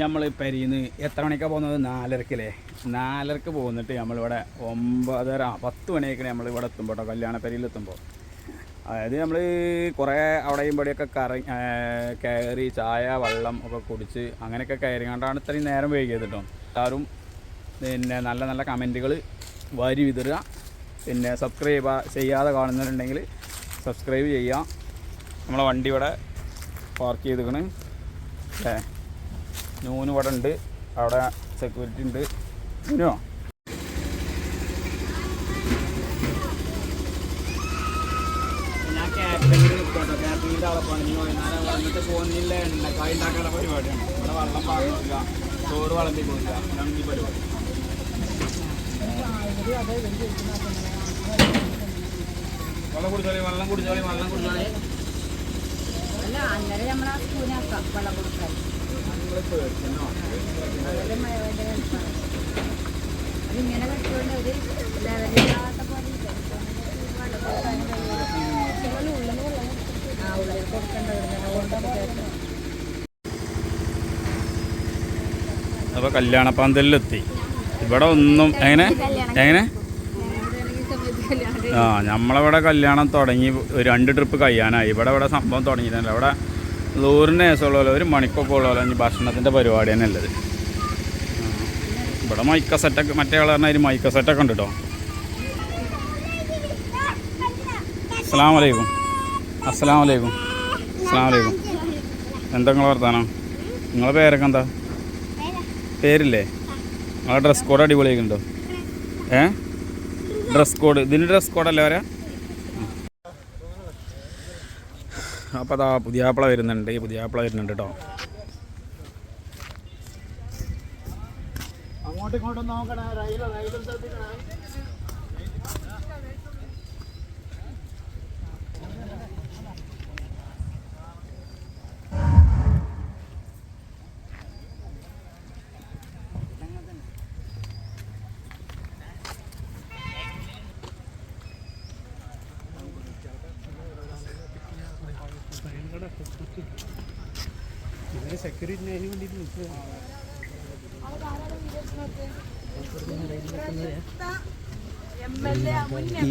നമ്മൾ പരിന്ന് എത്ര മണിക്കാണ് പോകുന്നത്? നാലരക്കല്ലേ. നാലരക്ക് പോന്നിട്ട് നമ്മളിവിടെ ഒമ്പതര പത്ത് മണിയൊക്കെ നമ്മൾ ഇവിടെ എത്തുമ്പോൾ കേട്ടോ കല്യാണ പെരിയിൽ എത്തുമ്പോൾ അതായത് നമ്മൾ കുറേ അവിടെയും ഇവിടെയൊക്കെ കറ കയറി ചായ വെള്ളം ഒക്കെ കുടിച്ച് അങ്ങനെയൊക്കെ കയറി കണ്ടാണ് ഇത്രയും നേരം വൈകിയത് കേട്ടോ എല്ലാവരും പിന്നെ നല്ല നല്ല കമന്റുകൾ വാരി വിതറുക. പിന്നെ സബ്സ്ക്രൈബ് ചെയ്യാതെ കാണുന്നവരുണ്ടെങ്കിൽ സബ്സ്ക്രൈബ് ചെയ്യുക. നമ്മളെ വണ്ടി ഇവിടെ പാർക്ക് ചെയ്തിരിക്കണേ. അല്ലേ? നൂന് ഇവിടെ ഉണ്ട്. അവിടെ സെക്യൂരിറ്റി ഉണ്ട്. നൂനോ പരിപാടിയാണ്. ഇവിടെ വെള്ളം പാടുന്നില്ല ചോറ് വളമ്പി പോകില്ല ഈ പരിപാടി. വെള്ളം കുടിച്ചോളി വെള്ളം കുടിച്ചോളി വെള്ളം കുടിച്ചോളി. അല്ല അന്നേരം നമ്മളാ സ്പൂനാക്കാം വെള്ളം കൊടുക്കാൻ അതിങ്ങനെ കെട്ടുകൊണ്ട് ഒരു ലെവലില്ലാത്ത പോലെ? വെള്ളം. ആ ഇവിടെ ഒന്നും എങ്ങനെ എങ്ങനെ ആ നമ്മളവിടെ കല്യാണം തുടങ്ങി ഒരു രണ്ട് ട്രിപ്പ് കഴിയാനായി. ഇവിടെ ഇവിടെ സംഭവം തുടങ്ങിയിട്ടല്ല ഇവിടെ നൂറിന് കേസുള്ള ഒരു മണിക്കൊക്കെ ഉള്ള ഭക്ഷണത്തിന്റെ പരിപാടി തന്നെ ഉള്ളത്. ഇവിടെ മൈക്ക സെറ്റൊക്കെ മറ്റേ ആൾ പറഞ്ഞാൽ മൈക്ക സെറ്റൊക്കെ ഉണ്ട് കേട്ടോ അസ്സാം വലൈക്കും അസ്സാം വലൈക്കും അസ്സാം വലൈക്കും എന്താ നിങ്ങളെ വർത്താനം? നിങ്ങളെ പേരൊക്കെ എന്താ? പേരില്ലേ? നിങ്ങളെ ഡ്രസ് കോഡ് അടിപൊളിയായിട്ടുണ്ടോ ഏ? ഡ്രസ് കോഡ് ഇതിന് ഡ്രസ് കോഡല്ലേ വരാ അപ്പോൾ അതാ പുതിയാപ്പിള വരുന്നുണ്ട്. ഈ പുതിയാപ്പിള വരുന്നുണ്ട് കേട്ടോ. അങ്ങോട്ടും ഇങ്ങോട്ടും നോക്കണേ. റൈൽ റൈലും ശ്രദ്ധിക്കണേ. സെക്യൂരിറ്റിന് അതിന് വേണ്ടിയിട്ട് നിൽക്കുക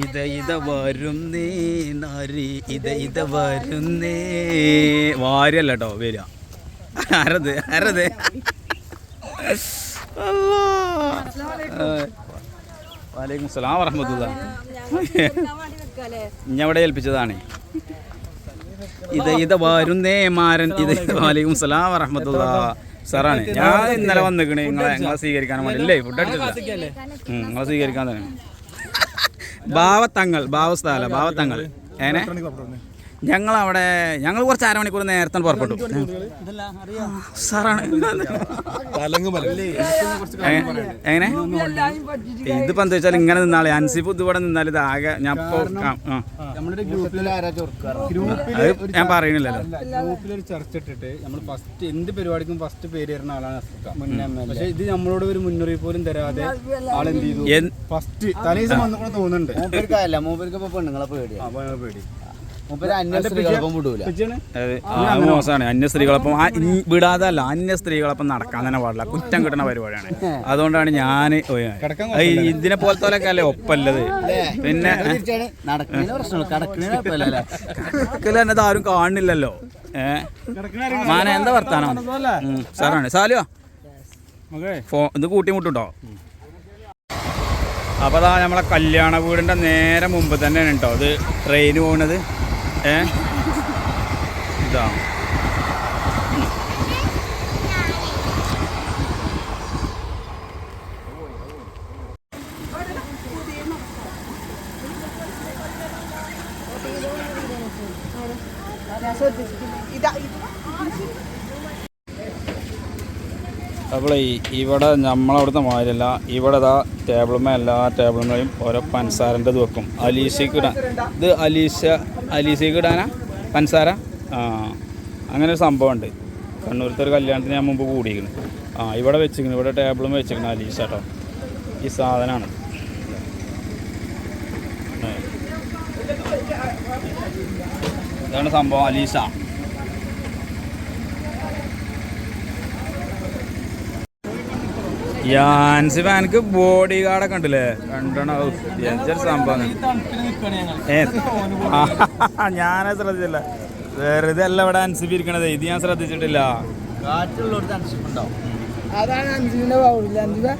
ഇത് ഇത് വരുന്നേ നാരി ഇത് ഇത് വരുന്നേ വാര്യല്ല കേട്ടോ വരിക ആരത് ആരത്? വാലൈക്കും സലാം വറഹമത്തുള്ള ഞാൻ ഇവിടെ ഏൽപ്പിച്ചതാണ്. ഇത് ഇത് വരുന്നേ മാരൻ. ഇത് വാലേക്കും സലാം വറഹമത്തുള്ള. സാറാണ്. ഞാൻ ഇന്നലെ വന്നിക്കണ്. നിങ്ങളെ നിങ്ങളെ സ്വീകരിക്കാൻ വേണ്ടി. ഇല്ലേ? ഫുഡ് അടിച്ചില്ല. നിങ്ങളെ സ്വീകരിക്കാൻ തന്നെ. ഭാവത്തങ്ങൾ ഭാവസ്ഥല ഭാവത്തങ്ങൾ ഏനെ? ഞങ്ങളവിടെ ഞങ്ങൾ കുറച്ച് അരമണിക്കൂർ നേരത്തെ പുറപ്പെട്ടു. സാറാണ്. എങ്ങനെ? ഇതിപ്പോ എന്താ വെച്ചാൽ ഇങ്ങനെ നിന്നാളെ. അൻസിഫ് ഇത് ഇവിടെ നിന്നാൽ ഇത് ആകെ ഞാൻ ഞാൻ പറയണില്ലല്ലോ ഗ്രൂപ്പിൽ ഒരു ചർച്ച ഇട്ടിട്ട് നമ്മൾ ഫസ്റ്റ് എന്ത് പരിപാടിക്കും ഫസ്റ്റ് പേര് തരുന്ന ആളാണ് പക്ഷെ ഇത് നമ്മളോട് ഒരു മുന്നറിയിപ്പ് പോലും തരാതെ ആളെന്ത് ചെയ്തു? ഫസ്റ്റ് തലേദിവസം വന്നപ്പോൾ തോന്നുന്നുണ്ട്. മൂപ്പർക്കല്ല മൂപ്പർക്ക് ഇപ്പൊ പെണ്ണുങ്ങളെ പേടിയാ. അപ്പൊ പേടി. മൂപ്പര് അന്യ സ്ത്രീകളൊപ്പം വിടൂല. പിച്ചാണ്? അത്. ആ മോശമാണ്. അന്യ സ്ത്രീകളൊപ്പം ആ ഇൻ- വിടാതല്ല അന്യ സ്ത്രീകളൊപ്പം നടക്കാൻ തന്നെ പാടില്ല. കുറ്റം കിട്ടുന്ന പരിപാടിയാണ്. അതുകൊണ്ടാണ് ഞാൻ ഇതിനെ പോലത്തെ അല്ലേ ഒപ്പല്ലത്? പിന്നെ എന്നത് ആരും കാണുന്നില്ലല്ലോ. ഏ? മാന എന്താ വർത്താനം? സാറാണ്. സാലിയോ? ഫോ ഇത് കൂട്ടിമുട്ടുണ്ടോ? അപ്പോൾ അതാ നമ്മളെ കല്യാണ വീടിന്റെ നേരെ മുമ്പ് തന്നെയാണ് കേട്ടോ. അത് ട്രെയിൻ പോകുന്നത് ഏ? ഇതാ. അപ്പോൾ ഇവിടെ നമ്മളവിടുത്തെ മാതിരിയല്ല ഇവിടെ ഇതാ ടേബിളുമേ എല്ലാ ടേബിളുമേയും ഓരോ പൻസാരന്റെ ഇത് വെക്കും. അലീഷയ്ക്ക് ഇത് അലീസ അലീസയ്ക്ക് ഇടാനാ? പൻസാര? ആ അങ്ങനെ ഒരു സംഭവമുണ്ട്. കണ്ണൂരത്തെ ഒരു കല്യാണത്തിന് ഞാൻ മുമ്പ് കൂടിയിരിക്കുന്നു. ആ ഇവിടെ വെച്ചിരിക്കുന്നു. ഇവിടെ ടേബിളും വെച്ചിരിക്കുന്നു അലീസ് കേട്ടോ ഈ സാധനമാണ് ഇതാണ് സംഭവം അലീസ യാൻസി ഫാനക്ക് ബോഡി ഗാർഡൊക്കെ ഉണ്ടല്ലേ? രണ്ടെണ്ണം സംഭവം. ഏ ആ, ഞാനത് ശ്രദ്ധിച്ചില്ല. വെറുതെ അല്ല ഇവിടെ അൻസിബി ഇരിക്കണത് ഇത് ഞാൻ ശ്രദ്ധിച്ചിട്ടില്ല. അതാണ് അഞ്ചിന്റെ അഞ്ചിന്റെ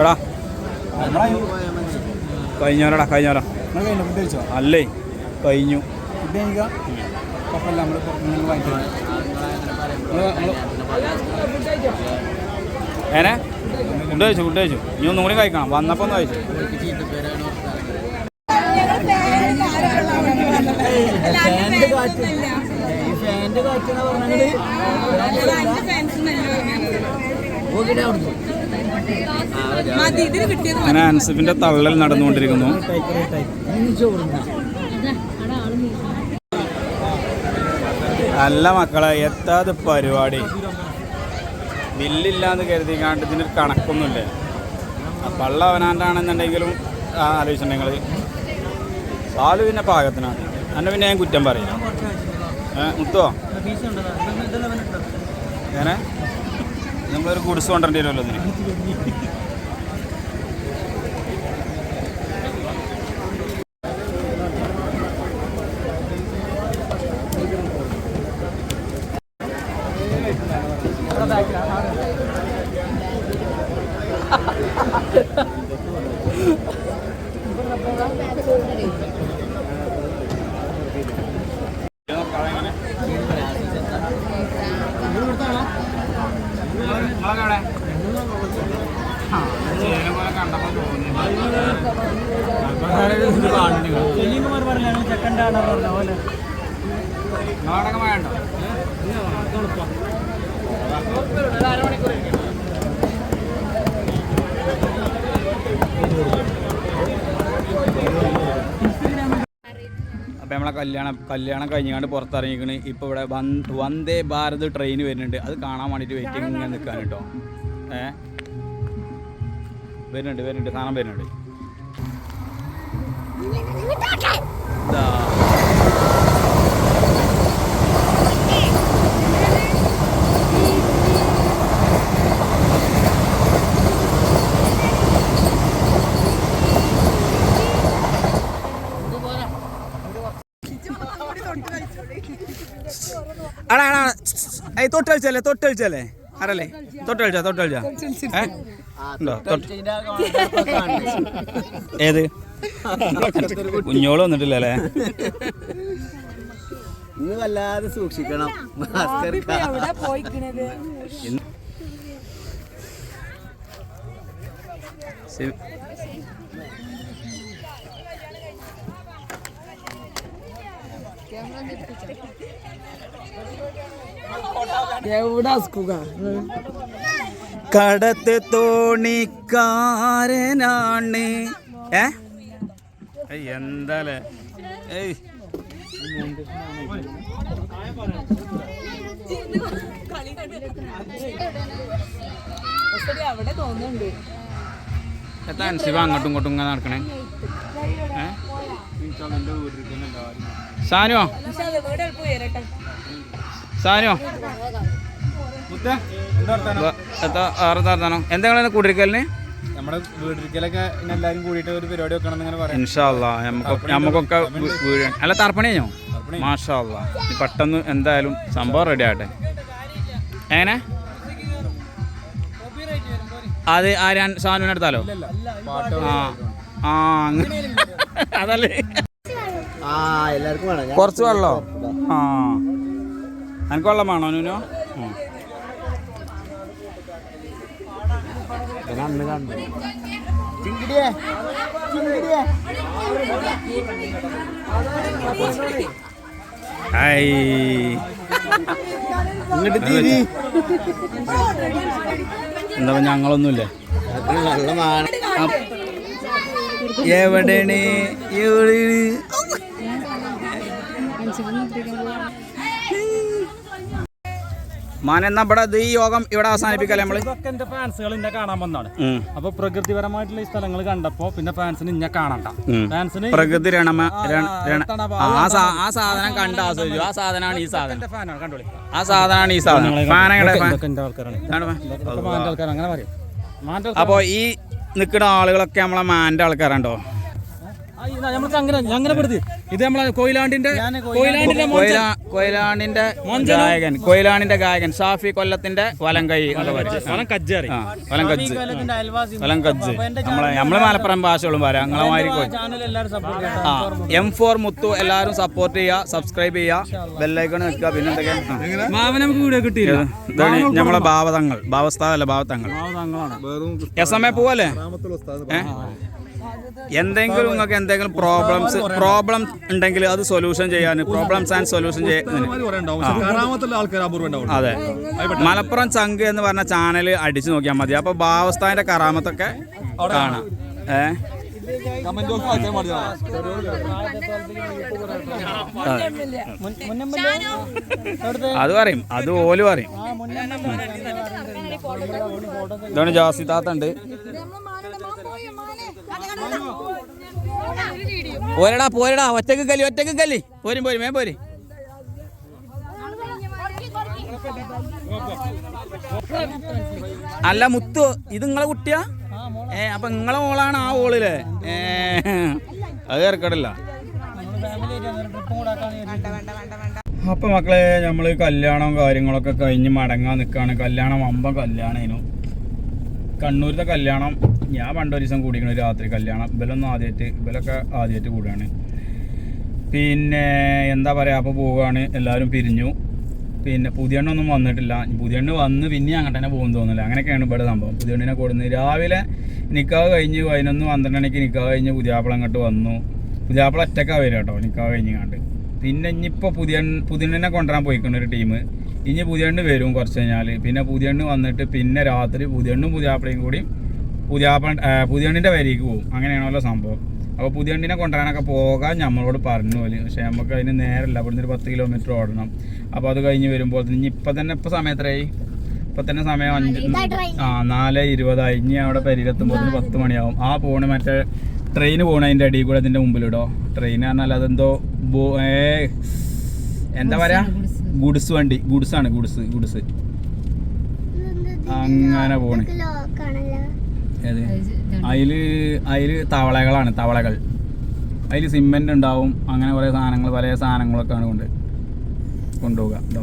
എടാ. കഴിഞ്ഞോരടാ കഴിഞ്ഞോരാ അല്ലേ കഴിഞ്ഞു. ഏനെ ഫുഡ് കഴിച്ചു ഫുഡ് കഴിച്ചു? ഇനി ഒന്നും കൂടി കഴിക്കണം. വന്നപ്പോ ഒന്ന് കഴിച്ചു. ഫാന്റെ കാറ്റ് അങ്ങനെ അൻസിഫിന്റെ തള്ളൽ നടന്നുകൊണ്ടിരിക്കുന്നു. അല്ല മക്കളെ എത്താത് പരിപാടി. ബില്ലില്ലാന്ന് കരുതി കാണ്ട് ഇതിനൊരു കണക്കൊന്നുമില്ല. പള്ള അവനാണ്ടാണെന്നുണ്ടെങ്കിലും ആ ആലോചിച്ചിട്ടുണ്ടെങ്കിൽ സാലു പിന്നെ പാകത്തിനാണ് എന്നെ പിന്നെ ഞാൻ കുറ്റം പറയില്ല. ഏ മുത്തോ? ഏനെ നമ്മളൊരു ഗുഡ്സ് കൊണ്ടുവരേണ്ടി വരുമല്ലോ ഇതിന് അപ്പോൾ നമ്മളെ കല്യാണം കല്യാണം കഴിഞ്ഞാണ്ട് പുറത്തിറങ്ങിക്കണ്. ഇപ്പോൾ ഇവിടെ വൻ- വന്ദേ ഭാരത് ട്രെയിൻ വരുന്നുണ്ട്. അത് കാണാൻ വേണ്ടിയിട്ട് വെയിറ്റിംഗ് ഇങ്ങനെ നിൽക്കാൻ കേട്ടോ. ഏ? വരുന്നുണ്ട് വരുന്നുണ്ട്. സാധനം വരുന്നുണ്ട്. ദാ. ആടാ ആടാ ഏയ് തൊട്ട് കളിച്ചല്ലേ തൊട്ട് കളിച്ചല്ലേ ആരല്ലേ? തൊട്ട് കളിച്ചാ തൊട്ട് കളിച്ചാ? ഏ? ഉണ്ടോ? ഏത്? കുഞ്ഞോൾ വന്നിട്ടില്ല അല്ലേ? ഇന്ന് വല്ലാതെ സൂക്ഷിക്കണം. എവിടെ കടത്ത് തോണിക്കാരനാണ്. ഏ? എന്താലേ? ഏയ്. അവിടെ തോന്നുന്നുണ്ട്. എത്താ ശിവ അങ്ങോട്ടും ഇങ്ങോട്ടും ഇങ്ങനെ നടക്കണേ? സാനോ? സാനോ? എത്താ ആറ് താർത്താനോ എന്തെങ്കിലും കൂടിയിരിക്കലിന് നമ്മുടെ വീട്ടിലൊക്കെ എല്ലാരും കൂടിയിട്ട് ഒരു പരിപാടി വെക്കണം എന്നിങ്ങനെ പറയാം. ഇൻഷാല്ല നമുക്ക് നമുക്കൊക്കെ വീ- വീഴ അല്ല തർപ്പണി കഴിഞ്ഞോ മാഷാല്ല പെട്ടെന്ന് എന്തായാലും സംഭവം റെഡി ആകട്ടെ. എങ്ങനെ? അത് ആരാൻ സാനുവിനെ എടുത്താലോ? ആ ആ അതല്ലേ. കുറച്ച് വെള്ളോ? ആ. എനിക്ക് വെള്ളം വേണോ നൂനോ ഉം. ഞാൻ അന്ന് കണ്ടു. ചിങ്കിടിയേ ചിങ്കിടിയേ. ഐ ഇങ്ങോട്ട് തിരി. എന്താ ഞങ്ങളൊന്നുമില്ല? എവിടെയാണ് എവിടെയാണ് മാന എന്നാ ഇവിടെ ഈ യോഗം ഇവിടെ അവസാനിപ്പിക്കല്ലേ നമ്മൾ? ഇതൊക്കെ എന്റെ ഫാൻസുകൾ ഇന്നെ കാണാൻ വന്നാണ്. അപ്പൊ പ്രകൃതിപരമായിട്ടുള്ള ഈ സ്ഥലങ്ങൾ കണ്ടപ്പോ പിന്നെ ഫാൻസിന് ഇന്നെ കാണണ്ട. ഫാൻസിന് പ്രകൃതി രണമ. ആ, സാധനം കണ്ട ആസ്വദിച്ചു. ആ സാധനമാണ് ഈ സാധനം. ആ സാധനമാണ് ഈ സാധനം. ഫാനങ്ങളുടെ ആൾക്കാരാണ്. അങ്ങനെ പറയും. അപ്പോ ഈ നിൽക്കുന്ന ആളുകളൊക്കെ നമ്മളെ മാന്റെ ആൾക്കാരുണ്ടോ നമ്മൾക്ക് അങ്ങനെ അങ്ങനെ പെടുത്തി. ഇത് നമ്മളെ കൊയിലാണ്ടിന്റെ കൊയിലാണ്ടിന്റെ മോൻ കൊയിലാ ഗായകൻ. കൊയിലാണ്ടിന്റെ ഗായകൻ. ഷാഫി കൊല്ലത്തിന്റെ വലം കൈ സ്ഥലം കജ്ജാറി വലം കജ്ജ്. വലം കജ്ജ്. നമ്മളെ നമ്മളെ മലപ്പുറം ഭാഷകളും വരാം. ഞങ്ങളെ മാതിരി ചാനൽ എല്ലാവരും സപ്പോർട്ട് ആ എം ഫോർ മുത്തു എല്ലാവരും സപ്പോർട്ട് ചെയ്യുക സബ്സ്ക്രൈബ് ചെയ്യുക ബെല്ലൈക്കൺ വെക്കുക പിന്നെ എന്തൊക്കെയാ? മാവ നമുക്ക് വീഡിയോ കിട്ടിയില്ല. ഇതാണ് നമ്മളെ ഭാവതങ്ങൾ. ഭാവസ്ഥാനല്ല ഭാവത്തങ്ങൾ എസ് എം എ പോവല്ലേ? എന്തെങ്കിലും നിങ്ങൾക്ക് എന്തെങ്കിലും പ്രോബ്ലംസ് പ്രോബ്ലം ഉണ്ടെങ്കിൽ അത് സൊല്യൂഷൻ ചെയ്യാൻ പ്രോബ്ലംസ് ആൻഡ് സൊല്യൂഷൻ അതെ. മലപ്പുറം ചങ്ക് എന്ന് പറഞ്ഞ ചാനൽ അടിച്ചു നോക്കിയാൽ മതി. അപ്പൊ ഭാവസ്ഥാന്റെ കറാമത്തൊക്കെ കാണാം. ഏ? അത് പറയും. അത് ഓൽ പറയും. ഇതാണ് ജാസി താത്തുണ്ട് പോരടാ പോരടാ ഒറ്റയ്ക്ക് കല്ലി ഒറ്റയ്ക്ക് കല്ലി പോരും പോരും ഏ പോരും. അല്ല മുത്തു ഇത് നിങ്ങളെ കുട്ടിയാ? ഏ അപ്പൊ നിങ്ങളെ മോളാണ് ആ ഓളിൽ. ഏ അത് ഇറക്കടില്ല അപ്പൊ മക്കളെ നമ്മൾ കല്യാണം കാര്യങ്ങളൊക്കെ കഴിഞ്ഞ് മടങ്ങാൻ നിൽക്കാണ് കല്യാണം അമ്പം കല്യാണേനു. കണ്ണൂരിലെ കല്യാണം ഞാൻ പണ്ടൊരു ദിവസം കൂടിക്കണ രാത്രി കല്യാണം. ഇവലൊന്നും ആദ്യമായിട്ട് ഇവലൊക്കെ ആദ്യമായിട്ട് കൂടുകയാണ് പിന്നെ എന്താ പറയുക അപ്പോൾ പോവുകയാണ് എല്ലാവരും പിരിഞ്ഞു. പിന്നെ പുതിയണ്ണൊന്നും വന്നിട്ടില്ല. പുതിയണ്ണ് വന്ന് പിന്നെ അങ്ങോട്ട് തന്നെ പോകുന്നു തോന്നില്ല അങ്ങനെയൊക്കെയാണ് ഇവിടെ സംഭവം. പുതിയണ്ണിനെ കൊടുക്കുന്നത് രാവിലെ നിക്കാവ് കഴിഞ്ഞ് പതിനൊന്ന് പന്ത്രണ്ട് മണിക്ക് നിക്കാവ് കഴിഞ്ഞ് പുതിയാപ്പിള അങ്ങോട്ട് വന്നു. പുതിയാപ്പിള ഒറ്റക്കാ വരിക കേട്ടോ നിക്കാവ് കഴിഞ്ഞ് കണ്ട് പിന്നെ ഇനിയിപ്പോൾ പുതിയ പുതിയണ്ണിനെ കൊണ്ടുവരാൻ പോയിക്കുന്ന ഒരു ടീം. ഇനി പുതിയണ്ണ് വരും കുറച്ച് കഴിഞ്ഞാൽ പിന്നെ പുതിയണ്ണ് വന്നിട്ട് പിന്നെ രാത്രി പുതിയണ്ണും പുതിയാപ്പിളയും കൂടി പുതിയാപ്പ പുതിയണ്ണിന്റെ വരിക്ക് പോകും അങ്ങനെയാണല്ലോ സംഭവം. അപ്പോൾ പുതിയണ്ണിനെ കൊണ്ടുവരാനൊക്കെ പോകാൻ നമ്മളോട് പറഞ്ഞു പോലെ പക്ഷേ നമുക്ക് അതിന് നേരല്ല. ഇവിടുന്ന് ഒരു പത്ത് കിലോമീറ്റർ ഓടണം. അപ്പോൾ അത് കഴിഞ്ഞ് വരുമ്പോൾ ഇനി ഇപ്പം തന്നെ ഇപ്പോൾ സമയത്രയായി ഇപ്പം തന്നെ സമയം അഞ്ച് ആ നാല് ഇരുപതായി. ഇനി അവിടെ പരിയിലെത്തുമ്പോൾ പത്ത് മണിയാവും. ആ പോണ് മറ്റേ ട്രെയിൻ പോകണതിന്റെ അടിയിൽ കൂടെ അതിന്റെ മുമ്പിലിടോ. ട്രെയിൻ പറഞ്ഞാൽ അതെന്തോ ബോ- ഏ എന്താ പറയാ? ഗുഡ്സ് വണ്ടി ഗുഡ്സ് ആണ് ഗുഡ്സ് ഗുഡ്സ്. അങ്ങനെ പോണ്. ഏത്? അതിൽ അതിൽ തവളകളാണ് തവളകൾ. അതിൽ സിമെന്റ് ഉണ്ടാവും അങ്ങനെ കുറേ സാധനങ്ങൾ പല സാധനങ്ങളൊക്കെയാണ് കൊണ്ട് കൊണ്ടുപോകുക ഇതോ.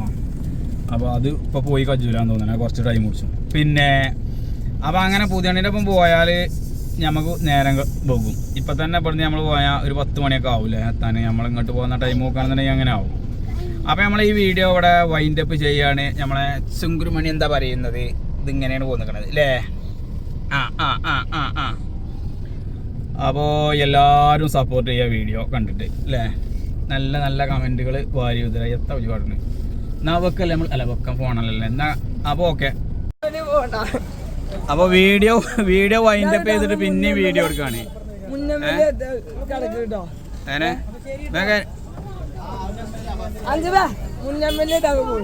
അപ്പോൾ അത് ഇപ്പോൾ പോയി കജൂലാന്ന് തോന്നുന്നു. കുറച്ച് ടൈം കുടിച്ചു. പിന്നെ അപ്പോൾ അങ്ങനെ പുതിയണ്ണിന്റെ ഒപ്പം പോയാൽ നമുക്ക് നേരം പോകും ഇപ്പം തന്നെ ഇവിടുന്ന് നമ്മൾ പോയാൽ ഒരു പത്ത് മണിയൊക്കെ ആവില്ലേ എത്താൻ നമ്മൾ ഇങ്ങോട്ട് പോകുന്ന ടൈം നോക്കുകയാണെന്നുണ്ടെങ്കിൽ അങ്ങനെ ആവും. അപ്പോൾ നമ്മൾ ഈ വീഡിയോ ഇവിടെ വൈൻഡ് അപ്പ് ചെയ്യാണ്. നമ്മളെ ചുങ്കുരുമണി എന്താ പറയുന്നത്? ഇതിങ്ങനെയാണ് പോകുന്നത് അല്ലേ ആ ആ ആ ആ ആ. അപ്പോൾ എല്ലാവരും സപ്പോർട്ട് ചെയ്യുക വീഡിയോ കണ്ടിട്ട് അല്ലേ നല്ല നല്ല കമന്റുകൾ വാരി ഉതര. എത്ര ഒരുപാടുണ്ട് എന്നാ വെക്കല്ലേ നമ്മൾ അല്ല വെക്കാൻ ഫോണല്ലല്ലേ എന്നാ അപ്പോൾ ഓക്കെ അപ്പോൾ വീഡിയോ വീഡിയോ വൈൻഡ് അപ്പ് ചെയ്തിട്ട് പിന്നെയും വീഡിയോ എടുക്കുകയാണ് മുന്നേ കിടക്ക് കേട്ടോ അങ്ങനെ വേഗം അഞ്ചു മുന്നമ്മല്ലേ പോകും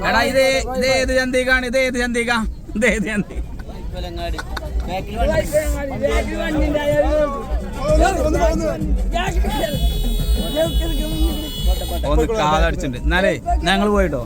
എടാ ഇത് ഇത് ഏത് ചന്തികാണ് ഇത് ഏത് ചന്തിക ഇത് ഏത് ചന്തി ഒന്ന് കാതടിച്ചിട്ടുണ്ട്. എന്നാലേ ഞങ്ങൾ പോയിട്ടോ?